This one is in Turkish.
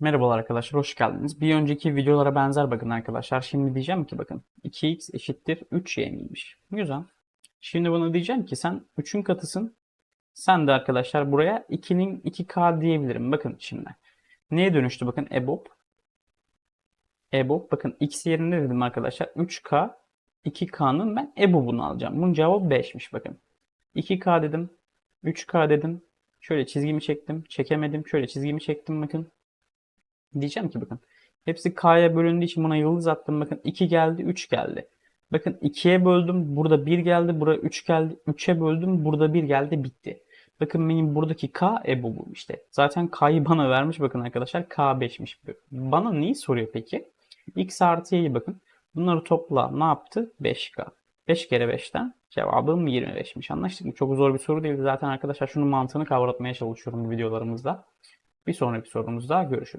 Merhabalar arkadaşlar, hoş geldiniz. Bir önceki videolara benzer bakın arkadaşlar. Şimdi diyeceğim ki bakın 2x eşittir 3y miymiş? Güzel. Şimdi bana diyeceğim ki sen 3'ün katısın. Sen de arkadaşlar buraya 2'nin 2k diyebilirim. Bakın şimdi. Neye dönüştü bakın EBOB. EBOB bakın x yerine dedim arkadaşlar 3k 2k'nın ben EBOB'unu alacağım. Bunun cevabı 5'miş bakın. 2k dedim. 3k dedim. Şöyle çizgimi çektim. Çekemedim. Şöyle çizgimi çektim bakın. Diyeceğim ki bakın. Hepsi k'ya bölündüğü için buna yıldız attım. Bakın 2 geldi, 3 geldi. Bakın 2'ye böldüm. Burada 1 geldi. Buraya 3 geldi. 3'e böldüm. Burada 1 geldi. Bitti. Bakın benim buradaki k EBOB'um işte. Zaten k'yı bana vermiş. Bakın arkadaşlar k5'miş. Bana neyi soruyor peki? x artı y'yi bakın. Bunları topla. Ne yaptı? 5k. 5 kere 5'ten cevabım 25'miş. Anlaştık mı? Çok zor bir soru değil. Zaten arkadaşlar şunun mantığını kavratmaya çalışıyorum bu videolarımızda. Bir sonraki sorumuzda görüşürüz.